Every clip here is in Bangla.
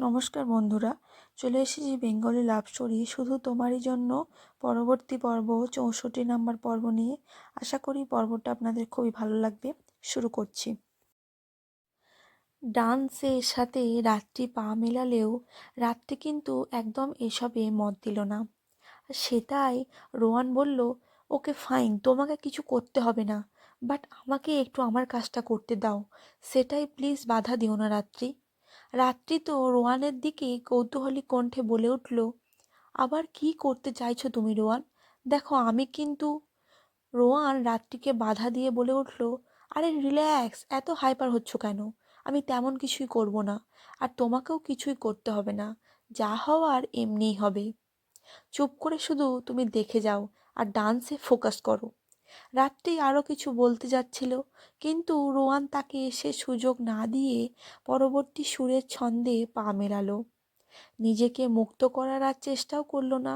নমস্কার বন্ধুরা, চলে এসেছি বেঙ্গলি লাভ স্টোরি। শুধু তোমারই জন্য পরবর্তী পর্ব চৌষট্টি নাম্বার পর্ব নিয়ে। আশা করি পর্বটা আপনাদের খুবই ভালো লাগবে। শুরু করছি। ডান্সের সাথে রাত্রি পা মেলালেও রাত্রি কিন্তু একদম এসবে মত দিল না। সেটাই রোয়ান বলল, ওকে ফাইন তোমাকে কিছু করতে হবে না বাট আমাকে একটু আমার কাজটা করতে দাও। সেটাই প্লিজ বাধা দিও না রাত্রি। রাত্রি তো রোয়ানের দিকে কৌতূহলী কণ্ঠে বলে উঠল, আবার কি করতে চাইছো তুমি রোয়ান? দেখো, আমি কিন্তু রোয়ান রাত্রিকে বাধা দিয়ে বলে উঠল, আরে রিল্যাক্স, এত হাইপার হচ্ছ কেন? আমি তেমন কিছুই করব না, আর তোমাকেও কিছুই করতে হবে না, যা হওয়ার এমনিই হবে। চুপ করে শুধু তুমি দেখে যাও, আর ডান্সে ফোকাস করো। রাত্রি আরও কিছু বলতে যাচ্ছিল, কিন্তু রোয়ান তাকে সে সুযোগ না দিয়ে পরবর্তী সুরের ছন্দে পা মেলালো। নিজেকে মুক্ত করার আর চেষ্টাও করল না।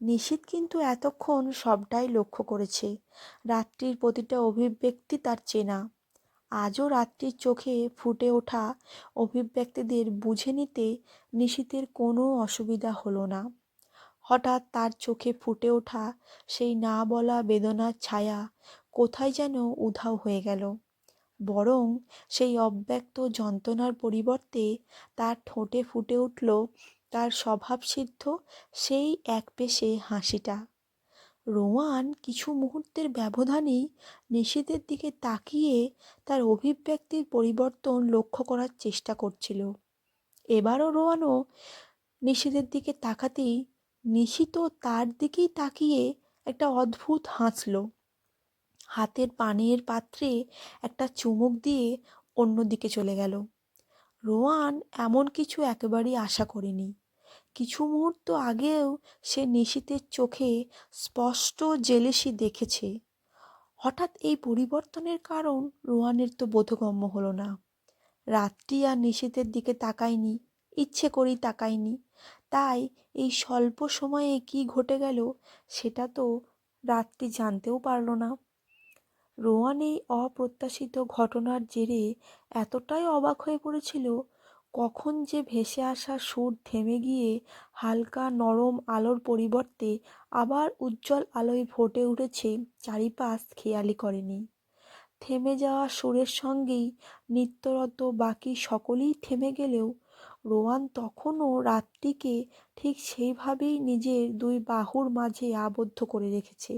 নিশীত কিন্তু এতক্ষণ সবটাই লক্ষ্য করেছে। রাত্রির প্রতিটা অভিব্যক্তি তার চেনা। আজও রাত্রির চোখে ফুটে ওঠা অভিব্যক্তিদের বুঝে নিতে নিশীতের কোনো অসুবিধা হলো না। হঠাৎ তার চোখে ফুটে ওঠা সেই না বলা বেদনার ছায়া কোথায় যেন উধাও হয়ে গেল। বরং সেই অব্যক্ত যন্ত্রণার পরিবর্তে তার ঠোঁটে ফুটে উঠল তার স্বভাবসিদ্ধ সেই এক পেশে হাসিটা। রোয়ান কিছু মুহূর্তের ব্যবধানেই নিশীতের দিকে তাকিয়ে তার অভিব্যক্তির পরিবর্তন লক্ষ্য করার চেষ্টা করছিল। এবারও রোয়ানও নিশীতের দিকে তাকাতেই নিশিত তার দিকেই তাকিয়ে একটা অদ্ভুত হাসল। হাতের পানের পাত্রে একটা চুমুক দিয়ে অন্যদিকে চলে গেল। রোয়ান এমন কিছু একেবারেই আশা করেনি। কিছু মুহূর্ত আগেও সে নিশীতের চোখে স্পষ্ট জেলেসি দেখেছে। হঠাৎ এই পরিবর্তনের কারণ রোয়ানের তো বোধগম্য হলো না। রাত্রি আর নিশীতের দিকে তাকায়নি, ইচ্ছে করেই তাকায়নি। তাই এই স্বল্প সময়ে কি ঘটে গেল সেটা তো রাত্রি জানতেও পারল না। রোয়ান এই অপ্রত্যাশিত ঘটনার জেরে এতটাই অবাক হয়ে পড়েছিল, কখন যে ভেসে আসা সুর থেমে গিয়ে হালকা নরম আলোর পরিবর্তে আবার উজ্জ্বল আলোয় ফুটে উঠেছে চারিপাশ খেয়ালি করেনি। থেমে যাওয়া সুরের সঙ্গেই নিত্যরত বাকি সকলেই থেমে গেলেও রোয়ান তখনও রাত্রিকে ঠিক সেইভাবেই নিজের দুই বাহুর মাঝে আবদ্ধ করে রেখেছে।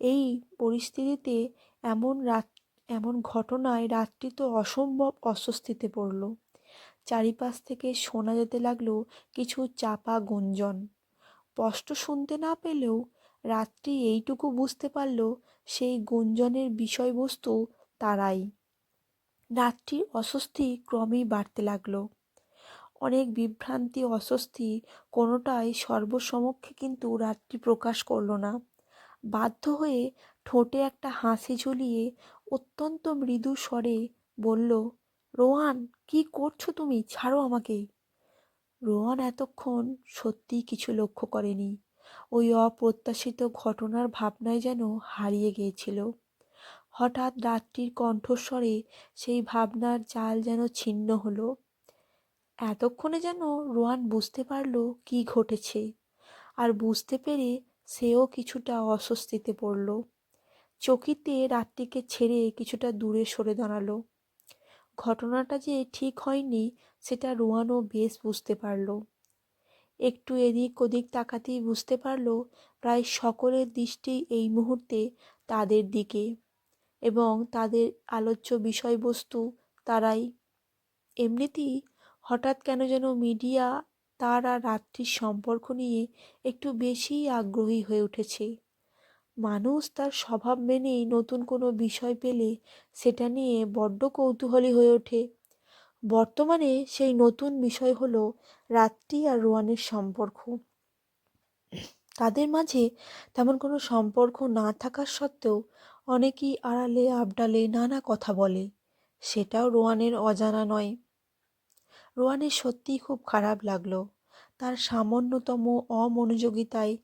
এই পরিস্থিতিতে এমন রাত, এমন ঘটনায় রাত্রি তো অসম্ভব অস্বস্তিতে পড়ল। চারিপাশ থেকে শোনা যেতে লাগল কিছু চাপা গুঞ্জন। স্পষ্ট শুনতে না পেলেও রাত্রি এইটুকু বুঝতে পারল সেই গুঞ্জনের বিষয়বস্তু তারাই। রাত্রির অস্বস্তি ক্রমেই বাড়তে লাগল। অনেক বিভ্রান্তি, অস্বস্তি, কোনোটাই সর্বসমক্ষে কিন্তু রাত্রি প্রকাশ করল না। বাধ্য হয়ে ঠোঁটে একটা হাসি ঝুলিয়ে অত্যন্ত মৃদু স্বরে বলল, রোহান, কি করছ তুমি? ছাড়ো আমাকে। রোহান এতক্ষণ সত্যিই কিছু লক্ষ্য করেনি। ওই অপ্রত্যাশিত ঘটনার ভাবনায় যেন হারিয়ে গিয়েছিল। হঠাৎ রাত্রির কণ্ঠস্বরে সেই ভাবনার জাল যেন ছিন্ন হলো। এতক্ষণে যেন রোয়ান বুঝতে পারল কি ঘটেছে। আর বুঝতে পেরে সেও কিছুটা অস্বস্তিতে পড়ল। চকিতে রাত্রিকে ছেড়ে কিছুটা দূরে সরে দাঁড়াল। ঘটনাটা যে ঠিক হয়নি, সেটা রোয়ানও বেশ বুঝতে পারল। একটু এদিক ওদিক তাকাতেই বুঝতে পারল, প্রায় সকলের দৃষ্টি এই মুহূর্তে তাদের দিকে এবং তাদের আলোচ্য বিষয়বস্তু তারাই। এমনিতেই হঠাৎ কেন যেন মিডিয়া তার আর রাত্রির সম্পর্ক নিয়ে একটু বেশিই আগ্রহী হয়ে উঠেছে। মানুষ তার স্বভাব মেনেই নতুন কোনো বিষয় পেলে সেটা নিয়ে বড্ড কৌতূহলী হয়ে ওঠে। বর্তমানে সেই নতুন বিষয় হলো রাত্রি আর রোয়ানের সম্পর্ক। তাদের মাঝে তেমন কোনো সম্পর্ক না থাকার সত্ত্বেও অনেকেই আড়ালে আবডালে নানা কথা বলে। সেটাও রোয়ানের অজানা নয়। রোয়ানের সত্যিই খুব খারাপ লাগল। তার সামান্যতম অমনোযোগিতায়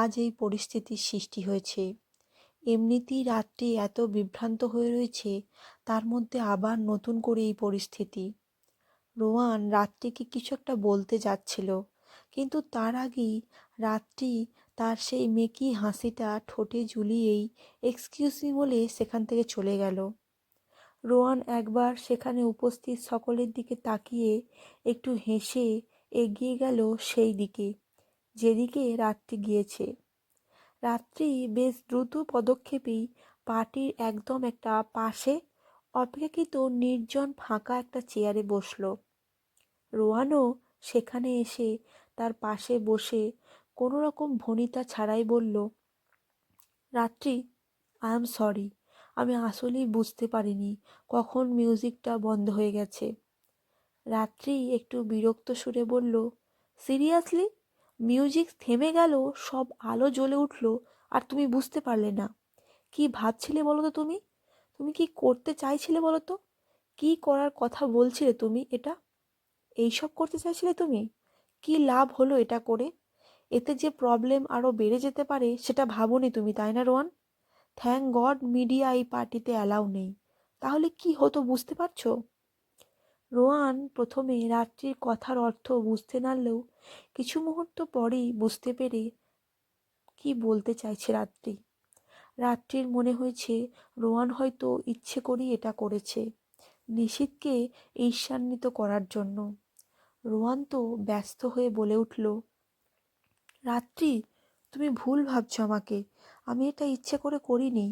আজ এই পরিস্থিতির সৃষ্টি হয়েছে। এমনিতেই রাত্রি এত বিভ্রান্ত হয়ে রয়েছে, তার মধ্যে আবার নতুন করে এই পরিস্থিতি। রোয়ান রাত্রিকে কিছু একটা বলতে যাচ্ছিল, কিন্তু তার আগেই রাত্রি তার সেই মেকি হাসিটা ঠোঁটে ঝুলিয়েই এক্সকিউজ মি বলে সেখান থেকে চলে গেল। রোয়ান একবার সেখানে উপস্থিত সকলের দিকে তাকিয়ে একটু হেসে এগিয়ে গেল সেই দিকে, যেদিকে রাত্রি গিয়েছে। রাত্রি বেশ দ্রুত পদক্ষেপেই পার্টির একদম একটা পাশে অপেক্ষাকৃত নির্জন ফাঁকা একটা চেয়ারে বসল। রোয়ানও সেখানে এসে তার পাশে বসে কোনো রকম ভনিতা ছাড়াই বলল, রাত্রি আই এম সরি আমি আসলেই বুঝতে পারিনি কখন মিউজিকটা বন্ধ হয়ে গেছে। রাত্রি একটু বিরক্ত সুরে বলল, সিরিয়াসলি? মিউজিক থেমে গেল, সব আলো জ্বলে উঠল, আর তুমি বুঝতে পারলে না। কি ভাবছিলে বলো তো তুমি? তুমি কি করতে চাইছিলে বলো তো কী করার কথা বলছিলে তুমি এটা? এইসব করতে চাইছিলে তুমি? কি লাভ হলো এটা করে? এতে যে প্রবলেম আরও বেড়ে যেতে পারে, সেটা ভাবোনি তুমি, তাই না রোয়ান? থ্যাংক গড মিডিয়া এই পার্টিতে অ্যালাউ নেই। তাহলে কি হতো বুঝতে পারছ? রোয়ান প্রথমে রাত্রির কথার অর্থ বুঝতে নারলেও কিছু মুহূর্ত পরেই বুঝতে পেরে কি বলতে চাইছে রাত্রি। রাত্রির মনে হয়েছে রোয়ান হয়তো ইচ্ছে করেই এটা করেছে নিশীথকে ঈর্ষান্বিত করার জন্য। রোয়ান তো ব্যস্ত হয়ে বলে উঠল, রাত্রি, তুমি ভুল ভাবছ আমাকে। আমি এটা ইচ্ছে করে করিনি।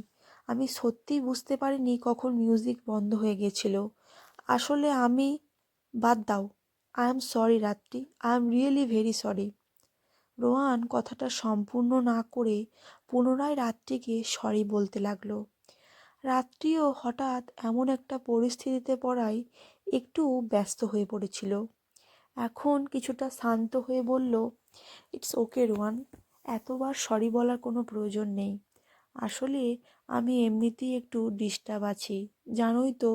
আমি সত্যিই বুঝতে পারিনি কখন মিউজিক বন্ধ হয়ে গেছিল আসলে আমি, বাদ দাও I am sorry Ratri I am really very sorry Rohan কথাটা সম্পূর্ণ না করে পুনরায় রাত্রিকে সরি বলতে লাগল। রাত্রিও হঠাৎ এমন একটা পরিস্থিতিতে পড়ায় একটু ব্যস্ত হয়ে পড়েছিল। এখন কিছুটা শান্ত হয়ে বলল ইটস ওকে রোয়ান এতবার সরি বলার কোনো প্রয়োজন নেই। আসলে আমি এমনিতেই একটু ডিস্টার্ব আছি, জানোই তো।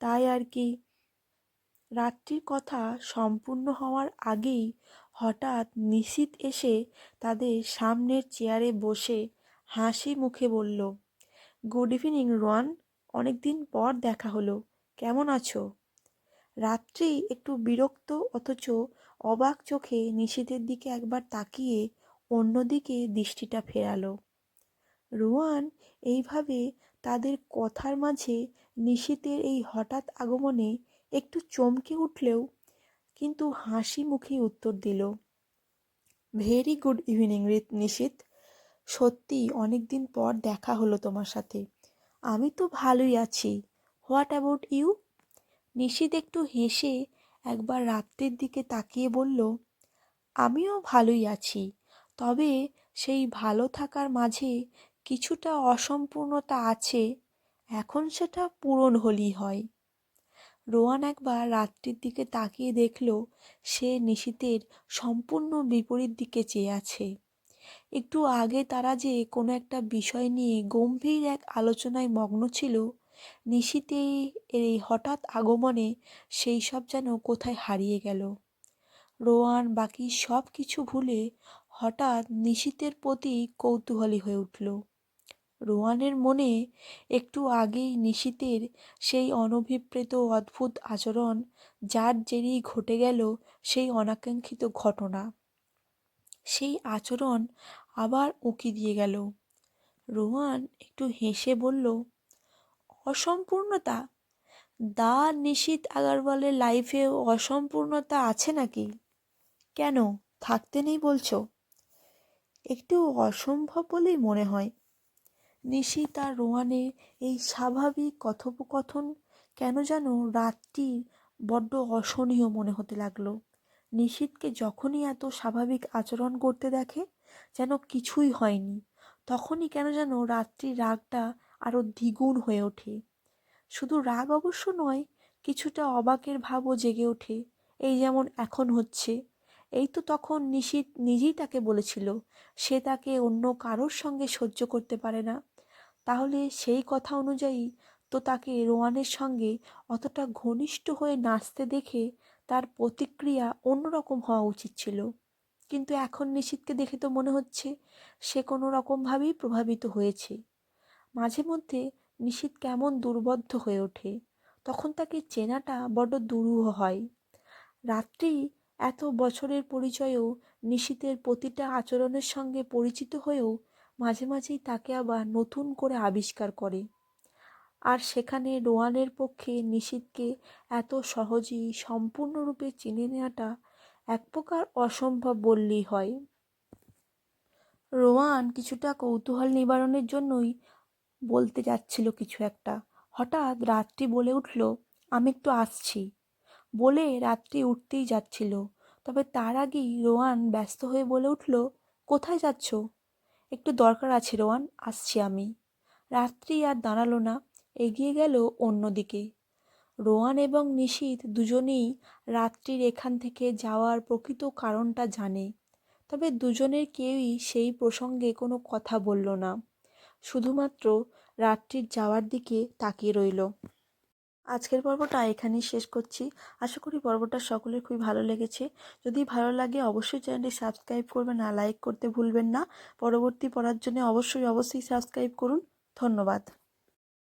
তাই আর কি। রাত্রির কথা সম্পূর্ণ হওয়ার আগেই হঠাৎ নিশীত এসে তাদের সামনের চেয়ারে বসে হাসি মুখে বলল গুড ইভিনিং রোয়ান অনেক দিন পর দেখা হলো। কেমন আছো? রাত্রি একটু বিরক্ত, অথচ অবাক চোখে নিশীতের দিকে একবার তাকিয়ে অন্যদিকে দৃষ্টিটা ফেরালো। রোয়ান এইভাবে তাদের কথার মাঝে নিশীতের এই হঠাৎ আগমনে একটু চমকে উঠলেও কিন্তু হাসি মুখে উত্তর দিল ভেরি গুড ইভিনিং নিশীত সত্যি অনেক দিন পর দেখা হলো তোমার সাথে। আমি তো ভালোই আছি। হোয়াট অ্যাবাউট ইউ নিশীত একটু হেসে একবার রাত্রের দিকে তাকিয়ে বলল, আমিও ভালোই আছি। তবে সেই ভালো থাকার মাঝে কিছুটা অসম্পূর্ণতা আছে, এখন সেটা পূরণ হলেই হয়। রোয়ান একবার রাত্রির দিকে তাকিয়ে দেখল, সে নিশীতের সম্পূর্ণ বিপরীত দিকে চেয়ে আছে। একটু আগে তারা যে কোনো একটা বিষয় নিয়ে গম্ভীর এক আলোচনায় মগ্ন ছিল নিশীতে এই হঠাৎ আগমনে সেই সব যেন কোথায় হারিয়ে গেল। রোয়ান বাকি সব কিছু ভুলে হঠাৎ নিশীতের প্রতি কৌতূহলী হয়ে উঠল। রোয়ানের মনে একটু আগেই নিশীতের সেই অনভিপ্রেত অদ্ভুত আচরণ, যার জেরেই ঘটে গেল সেই অনাকাঙ্ক্ষিত ঘটনা। সেই আচরণ আবার উঁকি দিয়ে গেল। রোহান একটু হেসে বলল, অসম্পূর্ণতা? দা নিশীত আগারওয়ালের লাইফে অসম্পূর্ণতা আছে নাকি? কেন? থাকতে নেই বলছো? একটু অসম্ভব বলেই মনে হয়। নিশি তার রোয়ানে এই স্বাভাবিক কথোপকথন কেন যেন রাতটি বড্ড অসহনীয় মনে হতে লাগল। নিশীথকে যখনই এত স্বাভাবিক আচরণ করতে দেখে যেন কিছুই হয়নি, তখনই কেন যেন রাত্রির রাগটা আরও দ্বিগুণ হয়ে ওঠে। শুধু রাগ অবশ্য নয়, কিছুটা অবাকের ভাবও জেগে ওঠে, এই যেমন এখন হচ্ছে। এই তো তখন নিশীত নিজেই তাকে বলেছিল, সে তাকে অন্য কারোর সঙ্গে সহ্য করতে পারে না। তাহলে সেই কথা অনুযায়ী তো তাকে রোয়ানের সঙ্গে অতটা ঘনিষ্ঠ হয়ে নাচতে দেখে তার প্রতিক্রিয়া অন্যরকম হওয়া উচিত ছিল। কিন্তু এখন নিশীথকে দেখে তো মনে হচ্ছে সে কোনো রকমভাবেই প্রভাবিত হয়েছে। মাঝে মধ্যে নিশীথ কেমন দুর্বদ্ধ হয়ে ওঠে, তখন তাকে চেনাটা বড্ড দুরূহ হয়। রাত্রি এত বছরের পরিচয়েও নিশীতের প্রতিটা আচরণের সঙ্গে পরিচিত হয়েও মাঝে মাঝেই তাকে আবার নতুন করে আবিষ্কার করে। আর সেখানে রোয়ানের পক্ষে নিশীথকে এত সহজেই সম্পূর্ণরূপে চিনে নেওয়াটা এক প্রকার অসম্ভব বললেই হয়। রোয়ান কিছুটা কৌতূহল নিবারণের জন্যই বলতে যাচ্ছিল কিছু একটা। হঠাৎ রাত্রি বলে উঠল, আমি একটু আসছি। বলে রাত্রি উঠতেই যাচ্ছিল। তবে তার আগেই রোয়ান ব্যস্ত হয়ে বলে উঠল, কোথায় যাচ্ছ? একটু দরকার আছে রোয়ান, আসছি আমি। রাত্রি আর দাঁড়াল না, এগিয়ে গেল অন্যদিকে। রোয়ান এবং নিশীথ দুজনেই রাত্রির এখান থেকে যাওয়ার প্রকৃত কারণটা জানে। তবে দুজনের কেউই সেই প্রসঙ্গে কোনো কথা বলল না। শুধুমাত্র রাত্রির যাওয়ার দিকে তাকিয়ে রইল। আজকের পর্বটা এখানেই শেষ করছি। আশা করি পর্বটা সকলের খুবই ভালো লেগেছে। যদি ভালো লাগে অবশ্যই চ্যানেলটি সাবস্ক্রাইব করবেন আর লাইক করতে ভুলবেন না। পরবর্তী পড়ার জন্য অবশ্যই অবশ্যই সাবস্ক্রাইব করুন। ধন্যবাদ।